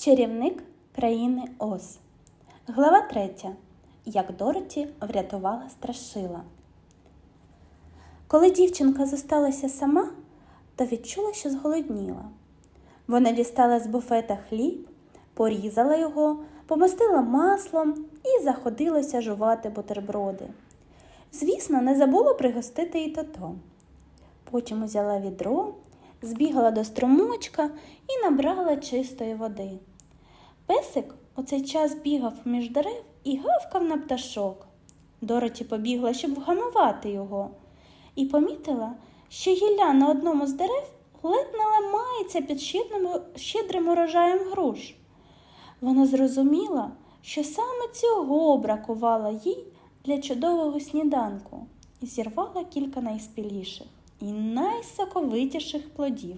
Чарівник країни Оз. Глава 3. Як Дороті врятувала страшила. Коли дівчинка зосталася сама, то відчула, що зголодніла. Вона дістала з буфета хліб, порізала його, помастила маслом і заходилася жувати бутерброди. Звісно, не забула пригостити і тото. Потім узяла відро, збігала до струмочка і набрала чистої води. Песик у цей час бігав між дерев і гавкав на пташок. Дороті побігла, щоб вгамувати його, і помітила, що гілля на одному з дерев ледь не ламається під щедрим, урожаєм груш. Вона зрозуміла, що саме цього бракувало їй для чудового сніданку і зірвала кілька найспіліших і найсоковитіших плодів.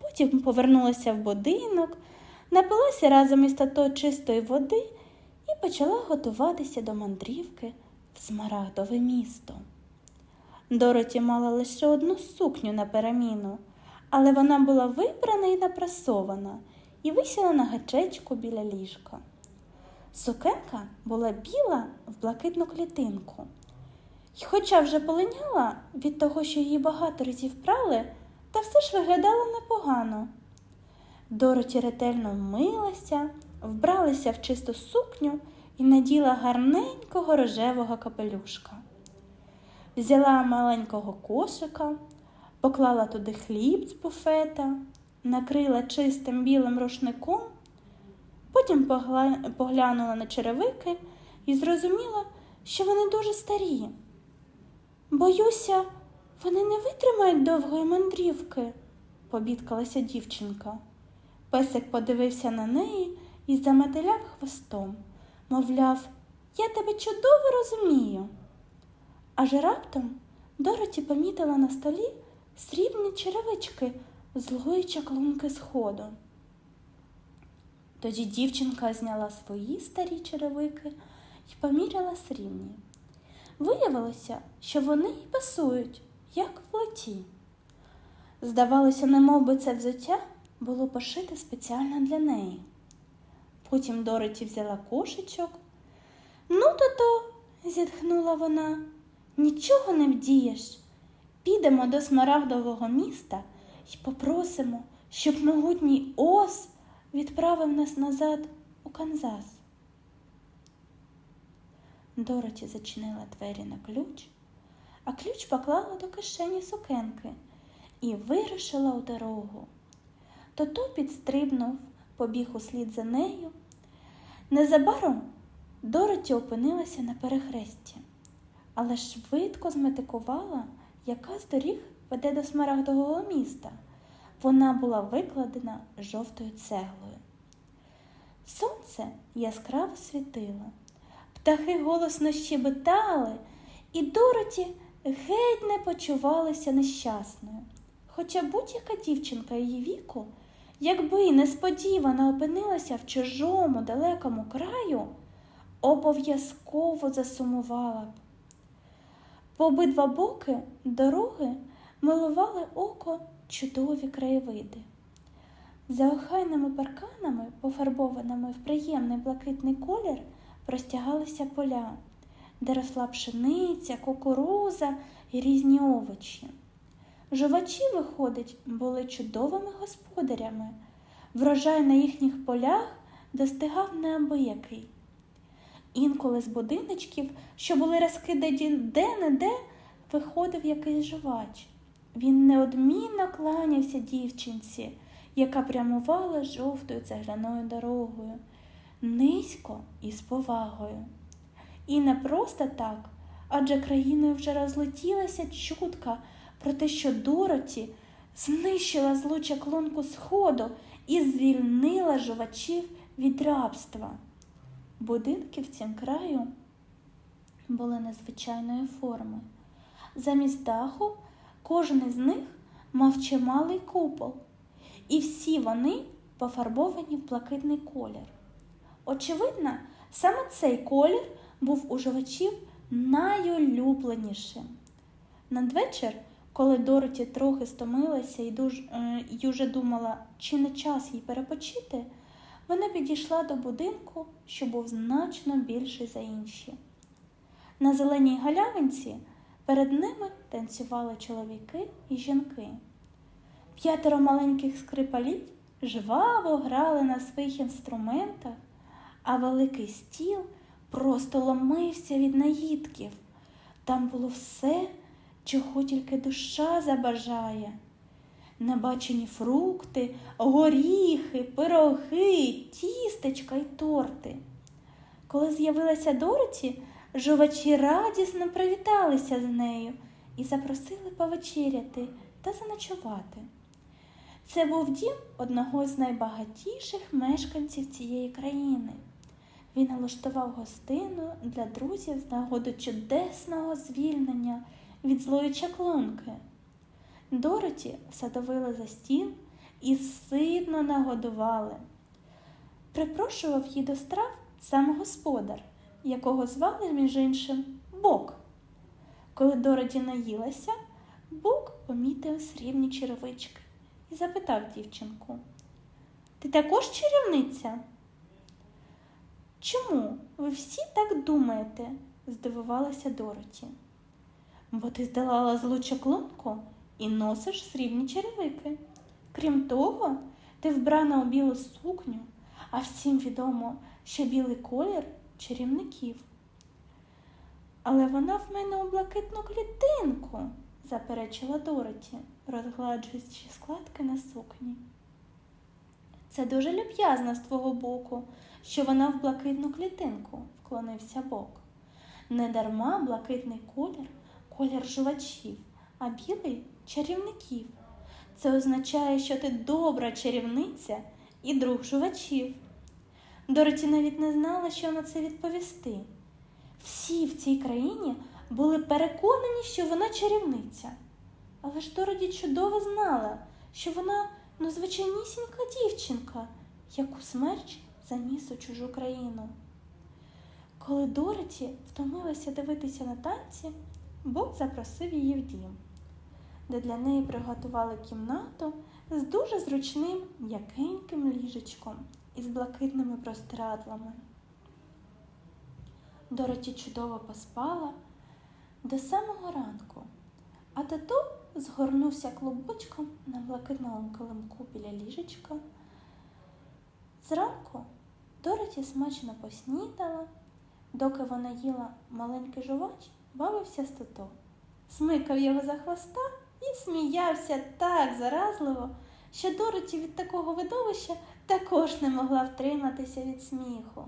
Потім повернулася в будинок, напилася разом із тато чистої води і почала готуватися до мандрівки в Смарагдове місто. Дороті мала лише одну сукню на переміну, але вона була вибрана і напрасована і висіла на гачечку біля ліжка. Сукенка була біла в блакитну клітинку. І хоча вже полиняла від того, що її багато разів прали, та все ж виглядала непогано. Дороті ретельно вмилася, вбралася в чисту сукню і наділа гарненького рожевого капелюшка. Взяла маленького кошика, поклала туди хліб з буфета, накрила чистим білим рушником, потім поглянула на черевики і зрозуміла, що вони дуже старі. Боюся, вони не витримають довгої мандрівки, побідкалася дівчинка. Песик подивився на неї і заметеляв хвостом, мовляв, я тебе чудово розумію. Аж раптом Дороті помітила на столі срібні черевички злої чаклунки сходу. Тоді дівчинка зняла свої старі черевики і поміряла срібні. Виявилося, що вони й пасують, як в лоті. Здавалося, немов би це взуття було пошите спеціально для неї. Потім Дороті взяла кошечок. Ну, то-то, зітхнула вона, нічого не вдієш. Підемо до смарагдового міста і попросимо, щоб могутній Оз відправив нас назад у Канзас. Дороті зачинила двері на ключ, а ключ поклала до кишені сукенки і вирушила у дорогу. Тото підстрибнув, побіг услід за нею. Незабаром Дороті опинилася на перехресті, але швидко зметикувала, яка з доріг веде до смарагдового міста. Вона була викладена жовтою цеглою. Сонце яскраво світило. Птахи голосно щебетали, і Дороті геть не почувалася нещасною. Хоча будь-яка дівчинка її віку, якби несподівано опинилася в чужому далекому краю, обов'язково засумувала б. По обидва боки дороги милували око чудові краєвиди. За охайними парканами, пофарбованими в приємний блакитний колір, простягалися поля, де росла пшениця, кукуруза і різні овочі. Жувачі, виходить, були чудовими господарями. Врожай на їхніх полях достигав неабиякий. Інколи з будиночків, що були розкидані де-не-де, виходив якийсь жувач. Він неодмінно кланявся дівчинці, яка прямувала жовтою цегляною дорогою, низько і з повагою. І не просто так, адже країною вже розлетілася чутка про те, що Дороті знищила злу чаклунку сходу і звільнила жувачів від рабства. Будинки в цім краю були незвичайної форми. Замість даху кожен із них мав чималий купол, і всі вони пофарбовані в блакитний колір. Очевидно, саме цей колір був у жувачів найулюбленішим. Надвечір, коли Дороті трохи стомилася і, дуж, е, і уже думала, чи не час їй перепочити, вона підійшла до будинку, що був значно більший за інші. На зеленій галявинці перед ними танцювали чоловіки і жінки. П'ятеро маленьких скрипалів жваво грали на своїх інструментах, а великий стіл просто ломився від наїдків. Там було все, чого тільки душа забажає. Небачені фрукти, горіхи, пироги, тістечка й торти. Коли з'явилася Дороті, жувачі радісно привіталися з нею і запросили повечеряти та заночувати. Це був дім одного з найбагатіших мешканців цієї країни. Він налаштував гостину для друзів з нагоди чудесного звільнення від злої чаклунки. Дороті садовили за стіл і ситно нагодували. Припрошував її до страв сам господар, якого звали, між іншим, Бок. Коли Дороті наїлася, Бок помітив срібні черевички і запитав дівчинку: Ти також чарівниця? Чому ви всі так думаєте? здивувалася Дороті. Бо ти здолала злу чаклунку і носиш срібні черевики. Крім того, ти вбрана у білу сукню, а всім відомо, що білий колір чарівників. Але вона в мене у блакитну клітинку, заперечила Дороті, розгладжуючи складки на сукні. Це дуже люб'язно з твого боку, що вона в блакитну клітинку, вклонився Бок. Недарма блакитний колір колір жувачів, а білий чарівників. Це означає, що ти добра чарівниця і друг жувачів. Дороті навіть не знала, що на це відповісти. Всі в цій країні були переконані, що вона чарівниця. Але ж Дороті чудово знала, що вона ну, звичайнісінька дівчинка, яку смерч заніс у чужу країну. Коли Дороті втомилася дивитися на танці, Бог запросив її в дім, де для неї приготували кімнату з дуже зручним м'якеньким ліжечком із блакитними простирадлами. Дороті чудово поспала до самого ранку, а тато згорнувся клубочком на блакитному килимку біля ліжечка. Зранку Дороті смачно поснідала, доки вона їла маленький жувач, бавився з тото, смикав його за хвоста і сміявся так заразливо, що Дороті від такого видовища також не могла втриматися від сміху.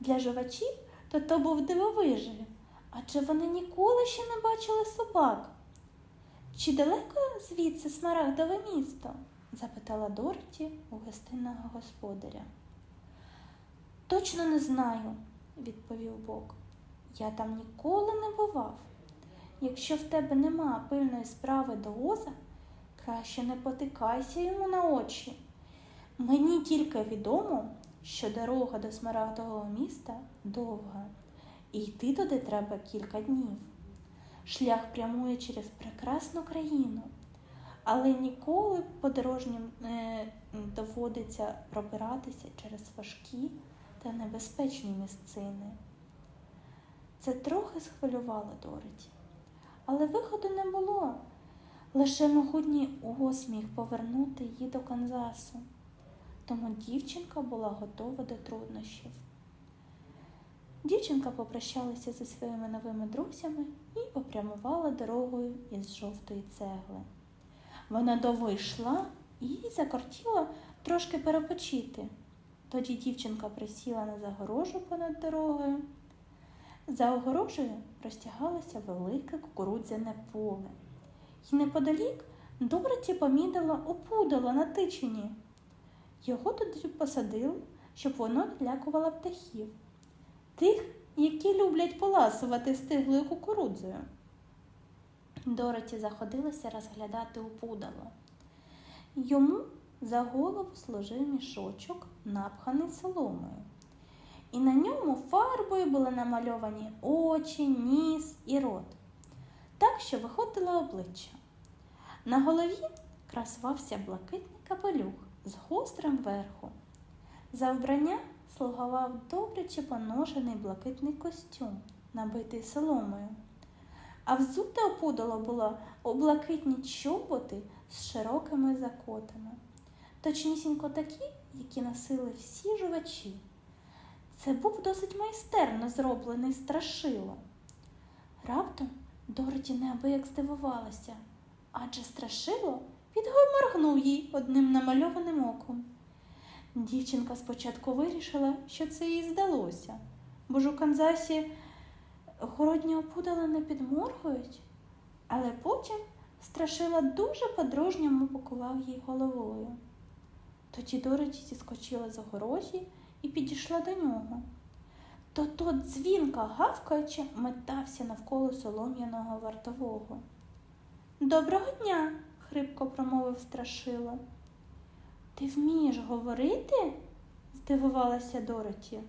Для жувачів тото був дивовижею, адже вони ніколи ще не бачили собак. Чи далеко звідси смарагдове місто? запитала Дороті у гостинного господаря. Точно не знаю, відповів Бог. Я там ніколи не бував. Якщо в тебе нема пильної справи до Оза, краще не потикайся йому на очі. Мені тільки відомо, що дорога до смарагдового міста довга, і йти туди треба кілька днів. Шлях прямує через прекрасну країну, але ніколи подорожнім не доводиться пробиратися через важкі та небезпечні місцини. Це трохи схвилювало Дороті, але виходу не було. Лише могутній Оз міг повернути її до Канзасу, тому дівчинка була готова до труднощів. Дівчинка попрощалася зі своїми новими друзями і попрямувала дорогою із жовтої цегли. Вона довго йшла і їй закортіло трошки перепочити. Тоді дівчинка присіла на загорожу понад дорогою. За огорожею розтягалося велике кукурудзяне поле, І неподалік Дороті помітила опудало на тичині. Його туди посадили, щоб воно відлякувало птахів, тих, які люблять поласувати стиглою кукурудзою. Дороті заходилася розглядати опудало. Йому за голову служив мішочок, напханий соломою і на ньому фарбою були намальовані очі, ніс і рот, так що виходило обличчя. На голові красувався блакитний капелюх з гострим верхом. За вбрання слугував добре чи поношений блакитний костюм, набитий соломою. А взуте опудало було у блакитні чоботи з широкими закотами, точнісінько такі, які носили всі жувачі. Це був досить майстерно зроблений страшило. Раптом Дороті неабияк здивувалася, адже страшило підгоморгнув їй одним намальованим оком. Дівчинка спочатку вирішила, що це їй здалося, бо ж у Канзасі городні опудала не підморгують, але потім страшила дуже по-дружньому покував їй головою. Тоді Дороті зіскочила з огорожі і підійшла до нього. То тот дзвінка гавкаючи метався навколо солом'яного вартового. Доброго дня, хрипко промовив страшило. Ти вмієш говорити? здивувалася Дороті.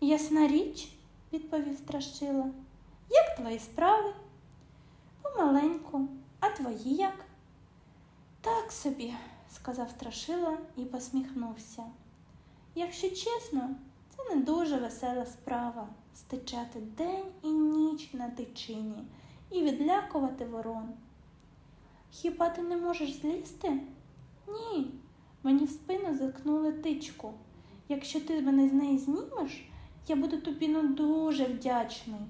Ясна річ, відповів страшила. Як твої справи? Помаленьку, а твої як? Так собі, сказав страшила і посміхнувся. Якщо чесно, це не дуже весела справа стичати день і ніч на тичині і відлякувати ворон. Хіба ти не можеш злізти? Ні, мені в спину заткнули тичку. Якщо ти мене з неї знімеш, я буду тобі ну дуже вдячний.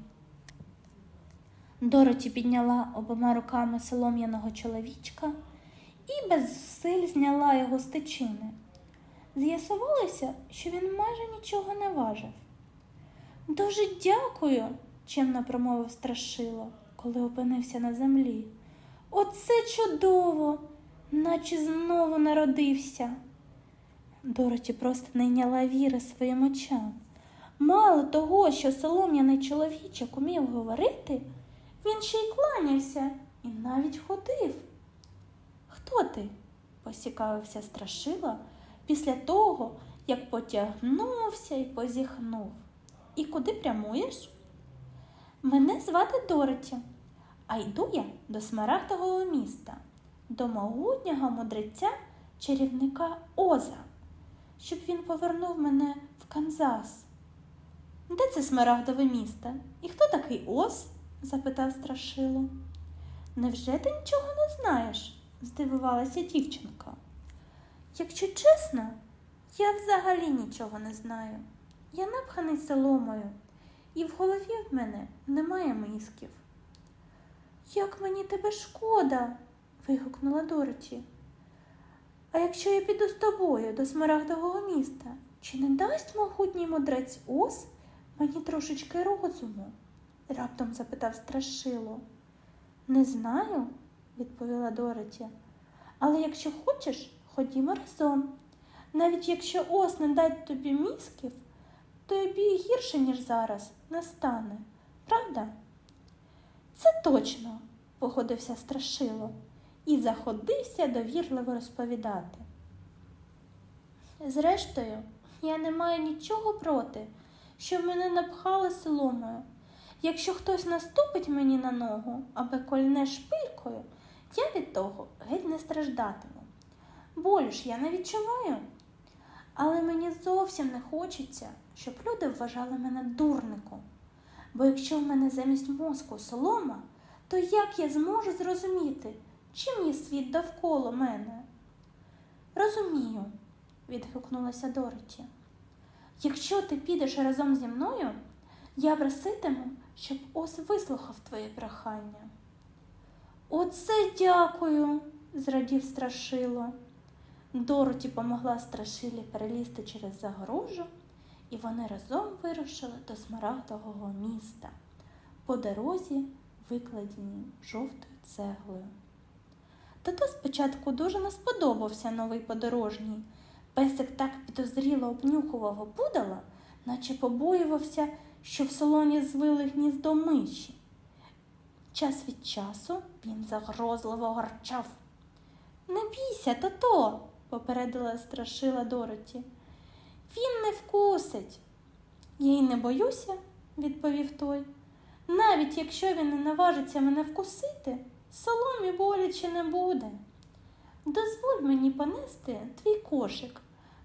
Дороті підняла обома руками солом'яного чоловічка і без зусиль зняла його з тичини. З'ясувалося, що він майже нічого не важив. Дуже дякую, чемно промовив страшило, коли опинився на землі. Оце чудово, наче знову народився. Дороті просто не йняла віри своїм очам. Мало того, що солом'яний чоловічок умів говорити, він ще й кланявся і навіть ходив. Хто ти? посікавився страшила після того, як потягнувся і позіхнув. І куди прямуєш? Мене звати Дороті, а йду я до смарагдового міста, до могутнього мудреця чарівника Оза, щоб він повернув мене в Канзас. Де це смарагдове місто? І хто такий Оз? запитав страшило. Невже ти нічого не знаєш? здивувалася дівчинка. Якщо чесно, я взагалі нічого не знаю. Я напханий соломою, і в голові в мене немає мисків. Як мені тебе шкода, вигукнула Дороті. А якщо я піду з тобою до смарагдового міста, чи не дасть могутній мудрець Ос мені трошечки розуму? раптом запитав страшило. Не знаю, відповіла Дороті. Але якщо хочеш, ходімо разом. Навіть якщо ос не дасть тобі мізків, тобі гірше, ніж зараз, не стане, правда? Це точно, погодився страшило і заходився довірливо розповідати. Зрештою, я не маю нічого проти, що мене напхали соломою. Якщо хтось наступить мені на ногу або кольне шпилькою, я від того геть не страждатиму. Болю ж я не відчуваю. Але мені зовсім не хочеться, щоб люди вважали мене дурником. Бо якщо в мене замість мозку солома, то як я зможу зрозуміти, чим є світ довкола мене? Розумію, відгукнулася Дороті. Якщо ти підеш разом зі мною, я проситиму, щоб ос вислухав твоє прохання. Оце дякую, зрадів страшило. Дороті помогла страшилі перелізти через загорожу, і вони разом вирушили до смарагдового міста по дорозі, викладеній жовтою цеглою. Тато спочатку дуже не сподобався новий подорожній. Песик так підозріло обнюхував пудала, наче побоювався, що в солоні звили гніздо миші. Час від часу він загрозливо гарчав. Не бійся, тато, попередила страшила Дороті. Він не вкусить. Я й не боюся, відповів той. Навіть якщо він не наважиться мене вкусити, соломі боляче не буде. Дозволь мені понести твій кошик,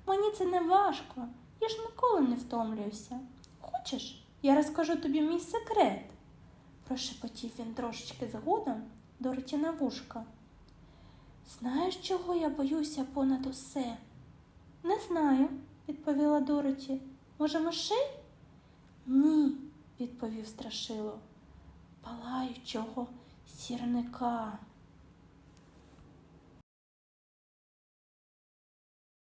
Мені це не важко. Я ж ніколи не втомлююся. Хочеш, я розкажу тобі мій секрет? прошепотів він трошечки згодом Дороті на вушка. Знаєш, чого я боюся понад усе? Не знаю, відповіла Дороті. Може, мишей? Ні, відповів страшило. Палаючого сірника.